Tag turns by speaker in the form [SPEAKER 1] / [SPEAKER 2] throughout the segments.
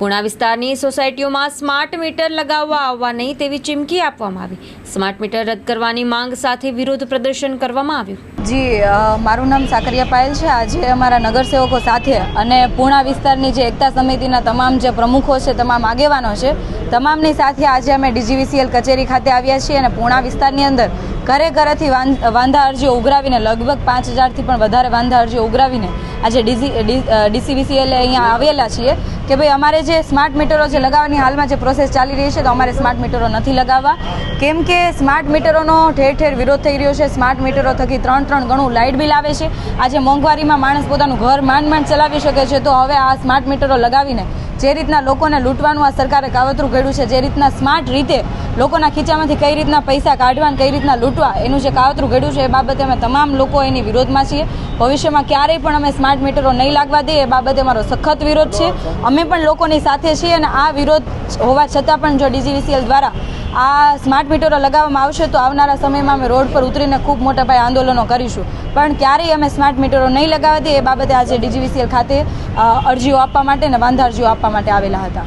[SPEAKER 1] પુણા વિસ્તારની સોસાયટીઓમાં smart meter લગાવવા આવવા નહીં તેવી ચીમકી આપવામાં આવી. સ્માર્ટ મીટર રદ કરવાની માંગ સાથે વિરોધ પ્રદર્શન કરવામાં આવ્યું.
[SPEAKER 2] જી મારું નામ સાકરિયા પાયલ છે. આજે અમારા નગરસેવકો સાથે અને પૂણા વિસ્તારની જે એકતા સમિતિના તમામ જે પ્રમુખો છે, તમામ આગેવાનો છે, તમામની સાથે આજે અમે ડીજીવીસીએલ કચેરી ખાતે આવ્યા છીએ અને પૂણા વિસ્તારની અંદર ઘરે ઘરેથી વાંધા અરજીઓ ઉઘરાવીને, લગભગ પાંચ હજારથી પણ વધારે વાંધા અરજીઓ ઉઘરાવીને આજે ડીસી ડીસીવીસીએલે અહીંયા આવેલા છીએ કે ભાઈ અમારે જે સ્માર્ટ મીટરો જે લગાવવાની હાલમાં જે પ્રોસેસ ચાલી રહી છે તો અમારે સ્માર્ટ મીટરો નથી લગાવવા. કેમ કે સ્માર્ટ મીટરોનો ઠેર ઠેર વિરોધ થઈ રહ્યો છે. સ્માર્ટ મીટરો થકી ત્રણ ત્રણ ગણું લાઇટ બિલ આવે છે. આજે મોંઘવારીમાં માણસ પોતાનું ઘર માંડ માંડ ચલાવી શકે છે. તો હવે આ સ્માર્ટ મીટરો લગાવીને જે રીતના લોકોને લૂંટવાનું આ સરકારે કાવતરું કર્યું છે, જે રીતના સ્માર્ટ રીતે લોકોના ખીચામાંથી કઈ રીતના પૈસા કાઢવા કઈ રીતના લૂંટવા, એનું જે કાવતરું ઘડ્યું છે એ બાબતે અમે તમામ લોકો એની વિરોધમાં છીએ. ભવિષ્યમાં ક્યારેય પણ અમે સ્માર્ટ મીટરો નહીં લાગવા દે એ બાબતે અમારો સખત વિરોધ છે. અમે પણ લોકોની સાથે છીએ અને આ વિરોધ હોવા છતાં પણ જો ડીજીવીસીએલ દ્વારા આ સ્માર્ટ મીટરો લગાવવામાં આવશે તો આવનારા સમયમાં અમે રોડ પર ઉતરીને ખૂબ મોટા પાયે આંદોલનો કરીશું. પણ ક્યારેય અમે સ્માર્ટ મીટરો નહીં લગાવવા દઈએ એ બાબતે આજે ડીજીવીસીએલ ખાતે અરજીઓ આપવા માટે અને વાંધા અરજીઓ આપવા માટે આવેલા હતા.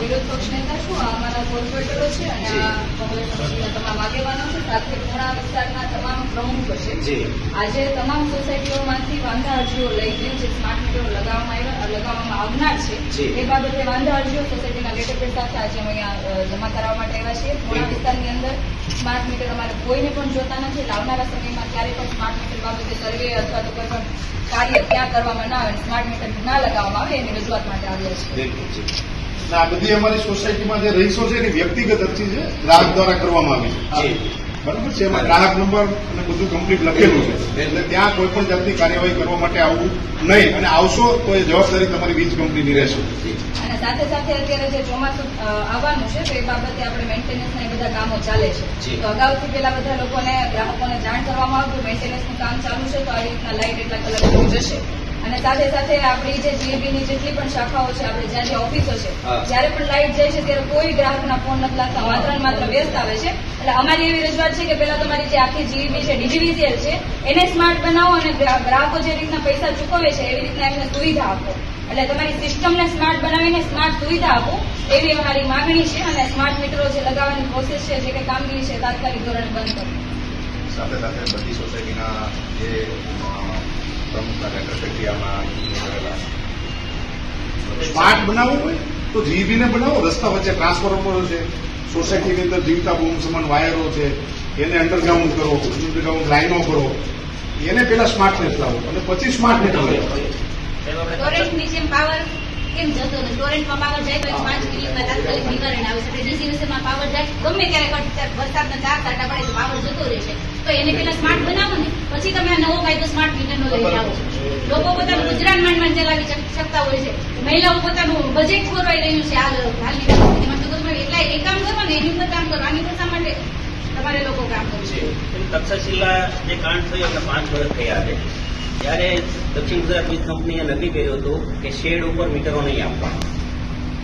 [SPEAKER 2] વિરોધ પક્ષ નેતા છું આ અમારા કોર્પોરેટરો છે અને આ કોંગ્રેસ પક્ષના તમામ આગેવાનો છે. સાથે પૂર્ણા વિસ્તારના તમામ પ્રમુખો છે. આજે તમામ સોસાયટીઓમાંથી વાંધા અરજીઓ લઈને જે સ્માર્ટ મીટરો લગાવવામાં આવ્યા લગાવવામાં આવનાર છે. એ બાબતે વાંધા અરજીઓ સોસાયટીના લેટર સાથે આજે અમે અહીંયા જમા કરાવવા માટે આવ્યા છીએ. પૂર્ણા વિસ્તારની અંદર સ્માર્ટ મીટર અમારે કોઈને પણ જોતા નથી. એટલે આવનારા સમયમાં ક્યારેય પણ સ્માર્ટ મીટર બાબતે સર્વે અથવા તો કોઈ પણ કાર્ય ત્યાં કરવામાં ના આવે સ્માર્ટ મીટર ના લગાવવામાં આવે એની રજૂઆત માટે આવ્યા છે
[SPEAKER 3] આ બધી અમારી સોસાયટીમાં જે રહીશો છે એની વ્યક્તિગત અરજી છે ગ્રાહક દ્વારા કરવામાં આવી છે. બરાબર છે? એમાં ગ્રાહક નંબર અને બધું કમ્પ્લીટ લખેલું છે. એટલે ત્યાં કોઈ પણ જાતની કાર્યવાહી કરવા માટે આવવું નહીં. અને આવશો તો એ જવાબદારી તમારી વીજ કંપનીની રહેશે.
[SPEAKER 2] અને સાથે સાથે અત્યારે જે ચોમાસું આવવાનું છે તો એ બાબતે આપણે મેન્ટેનન્સના એ બધા કામો ચાલે છે. તો અગાઉથી પેલા બધા લોકોને ગ્રાહકોને જાણ કરવામાં આવતું મેન્ટેનન્સનું કામ ચાલુ છે તો આ રીતના લાઇટ એટલા કલાક જશે. અને સાથે સાથે આપણી જે જીએબીની જેટલી પણ શાખાઓ છે આપણે જ્યાં જે ઓફિસો છે જ્યારે પણ લાઇટ જાય છે ત્યારે કોઈ ગ્રાહકના ફોન નથી લાગતા. માત્ર ને માત્ર વ્યસ્ત આવે છે. એટલે અમારી એવી રજૂઆત છે કે પેલા તમારી જે આખી જીએબી છે ડીજીવીસીએલ છે એને સ્માર્ટ બનાવો અને ગ્રાહકો જે રીતના પૈસા ચૂકવે છે એવી રીતના એમને સુવિધા આપો. એટલે તમારી સિસ્ટમને સ્માર્ટ બનાવીને સ્માર્ટ સુવિધા આપો એવી અમારી માંગણી છે અને સ્માર્ટ મીટરો જે લગાવવાની પ્રોસેસ છે જે કે કામગીરી છે તાત્કાલિક ધોરણે બંધ કરો.
[SPEAKER 4] સાથે સાથે બધી સોસાયટીના જે કરેલા
[SPEAKER 3] સ્માર્ટ બનાવવું હોય તો જીવીને બનાવો. રસ્તા વચ્ચે ટ્રાન્સફોર્મરો છે. સોસાયટીની અંદર જીવતા બૂમ સમાન વાયરો છે. એને અંડરગ્રાઉન્ડ કરો અંડરગ્રાઉન્ડ લાઈનો કરો. એને પેલા સ્માર્ટનેસ લાવો અને પછી સ્માર્ટ મીટર લાવો.
[SPEAKER 5] ટોરેન્ટની જેમ પાવર કેમ જતો નથી ટોરેન્ટમાં પાવર જાય તો પાંચ મિનિટમાં તાત્કાલિક નિવારણ આવે છે. ડીસીવીસીમાં પાવર જાય ગમે ત્યારે વરસાદના ચાર કાંટા પડે તો પાવર જતો રહેશે તો એને પેલા સ્માર્ટ બનાવો ને. પછી તમે આ નવો કાયદો સ્માર્ટ મીટરનો લઈ આવો લોકો પોતાનું ગુજરાન માંડ માંડ ચલાવી શકતા હોય છે. મહિલાઓ પોતાનું બજેટ ખોરવાઈ રહ્યું છે આ હાલની પરિસ્થિતિમાં તો તમે એટલા એ કામ કરો ને એની ઉપર કામ કરો. આની પર શા માટે તમારે લોકો કામ કરવું છે
[SPEAKER 6] તક્ષશિલા જે કાંડ થયો એટલે પાંચ વર્ષ થયા છે. ત્યારે દક્ષિણ ગુજરાત વીજ કંપનીએ નક્કી કર્યું હતું કે શેડ ઉપર મીટરો નહીં આપવા.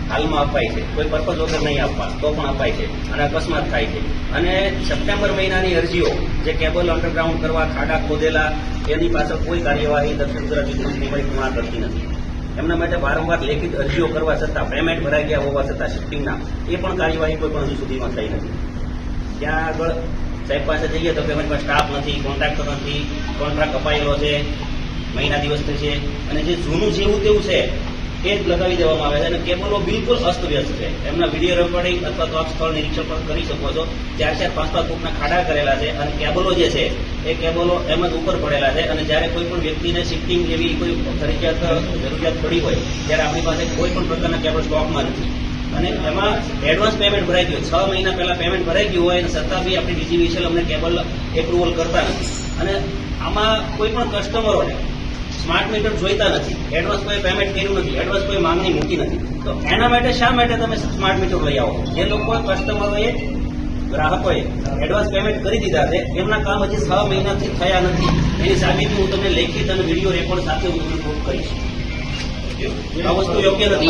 [SPEAKER 6] હાલમાં અપાય છે. કોઈ પર્પઝ વગર નહીં આપવા, તો પણ અપાય છે. અને અકસ્માત થાય છે. અને સપ્ટેમ્બર મહિનાની અરજીઓ, જે કેબલ અંડરગ્રાઉન્ડ કરવા ખાડા ખોદેલા, એની પાછળ કોઈ કાર્યવાહી દક્ષિણ ગુજરાત કોઈ પૂર્ણ કરતી નથી. એમના માટે વારંવાર લેખિત અરજીઓ કરવા છતાં પેમેન્ટ ભરાઈ ગયા હોવા છતાં શિફ્ટિંગના એ પણ કાર્યવાહી કોઈ પણ હજુ સુધીમાં થઈ નથી. ત્યાં આગળ સાહેબ પાસે જઈએ તો કે પાસે સ્ટાફ નથી કોન્ટ્રાક્ટર નથી કોન્ટ્રાક્ટ અપાયેલો છે, મહિના દિવસથી છે અને જે જૂનું જેવું તેવું છે જ લગાવી દેવામાં આવે છે અને કેબલો બિલકુલ અસ્તવ્યસ્ત છે. એમના વીડિયો રેકોર્ડિંગ અથવા તો આપ સ્થળ નિરીક્ષણ પણ કરી શકો છો. ચાર ચાર પાંચ પાંચ ફૂટના ખાડા કરેલા છે અને કેબલો જે છે, એ કેબલો એમ જ ઉપર પડેલા છે અને જ્યારે કોઈ પણ વ્યક્તિને શિફ્ટિંગ જેવી કોઈ ફરજિયાત જરૂરિયાત પડી હોય, ત્યારે આપણી પાસે કોઈ પણ પ્રકારના કેબલ સ્ટોકમાં નથી. અને એમાં એડવાન્સ પેમેન્ટ ભરાઈ ગયું. છ મહિના પહેલા પેમેન્ટ ભરાઈ ગયું હોય અને છતાં બી આપણી ડીજીવીસીએલ અમને કેબલ એપ્રુવલ કરતા નથી. અને આમાં કોઈ પણ કસ્ટમરોને સ્માર્ટ મીટર જોઈતા નથી. એડવાન્સ કોઈ પેમેન્ટ કર્યું નથી. એડવાન્સ કોઈ માંગણી મૂકી નથી. તો એના માટે શા માટે તમે સ્માર્ટ મીટર લઈ આવો? જે લોકો કસ્ટમરોએ ગ્રાહકોએ એડવાન્સ પેમેન્ટ કરી દીધા છે એમના કામ હજી છ મહિનાથી થયા નથી. એની સાબિતી હું તમને લેખિત અને વીડિયો રેકોર્ડ સાથે હું તમને પ્રૂફ કરીશ. આ વસ્તુ યોગ્ય નથી.